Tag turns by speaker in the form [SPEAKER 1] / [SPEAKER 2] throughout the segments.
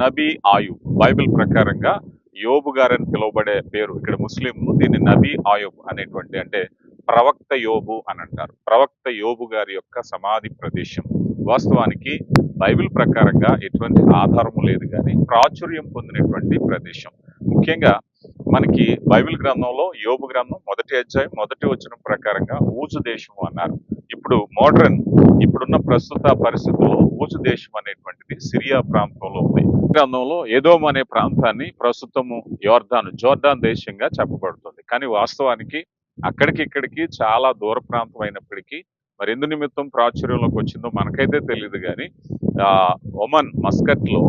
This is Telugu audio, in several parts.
[SPEAKER 1] నబీ ఆయుబ్. బైబిల్ ప్రకారంగా యోబు గారని పిలువబడే పేరు. ఇక్కడ ముస్లింలు దీన్ని నబీ ఆయుబ్ అనేటువంటి అంటే ప్రవక్త యోబు అని అంటారు. ప్రవక్త యోబు గారి యొక్క సమాధి ప్రదేశం. వాస్తవానికి బైబిల్ ప్రకారంగా ఎటువంటి ఆధారము లేదు కానీ ప్రాచుర్యం పొందినటువంటి ప్రదేశం. ముఖ్యంగా మనకి బైబిల్ గ్రంథంలో యోబు గ్రంథం మొదటి అధ్యాయం మొదటి వచనం ప్రకారంగా ఊజు దేశం అన్నారు. ఇప్పుడు మోడర్న్ ఇప్పుడున్న ప్రస్తుత పరిస్థితుల్లో ఊజు దేశం అనేటువంటిది సిరియా ప్రాంతంలో ఉంది. గ్రంథంలో ఏదోమ్ అనే ప్రాంతాన్ని ప్రస్తుతము యోర్దాను జోర్డాన్ దేశంగా చెప్పబడుతుంది. కానీ వాస్తవానికి అక్కడికి ఇక్కడికి చాలా దూర ప్రాంతం అయినప్పటికీ మరి ఎందు నిమిత్తం ప్రాచుర్యంలోకి వచ్చిందో మనకైతే తెలియదు కానీ ఆ ఒమన్ మస్కట్లో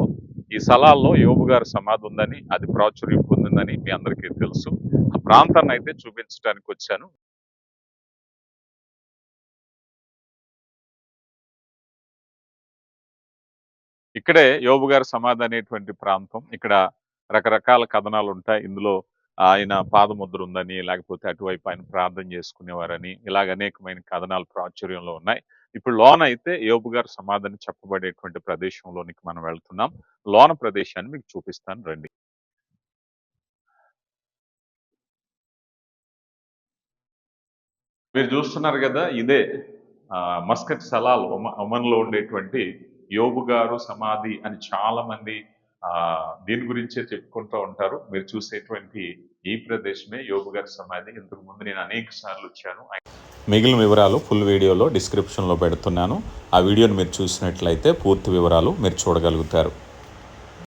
[SPEAKER 1] ఈ స్థలాల్లో యోబు గారి సమాధి ఉందని అది ప్రాచుర్యం పొందిందని మీ అందరికీ తెలుసు. ఆ ప్రాంతాన్ని అయితే చూపించడానికి వచ్చాను. ఇక్కడే యోబు గారి సమాధి అనేటువంటి ప్రాంతం. ఇక్కడ రకరకాల కథనాలు ఉంటాయి ఇందులో ఆయన పాదముద్ర ఉందని లేకపోతే అటువైపు ఆయన ప్రార్థన చేసుకునేవారని ఇలాగ అనేకమైన కథనాలు ప్రాచుర్యంలో ఉన్నాయి. ఇప్పుడు లోన అయితే యోబు గారి సమాధిని చెప్పబడేటువంటి ప్రదేశంలోనికి మనం వెళ్తున్నాం. లోన ప్రదేశాన్ని మీకు చూపిస్తాను రండి. మీరు చూస్తున్నారు కదా ఇదే మస్కట్ సలాల్ ఒమ- ఒమన్లో ఉండేటువంటి యోబు గారు సమాధి అని చాలా మంది దీని గురించే చెప్పుకుంటూ ఉంటారు. మీరు చూసేటువంటి ఈ ప్రదేశమే యోబు గారి సమాధి. ఇంతకు ముందు నేను అనేక సార్లు వచ్చాను.
[SPEAKER 2] మిగిలిన వివరాలు ఫుల్ వీడియోలో డిస్క్రిప్షన్లో పెడుతున్నాను. ఆ వీడియోని మీరు చూసినట్లయితే పూర్తి వివరాలు మీరు చూడగలుగుతారు.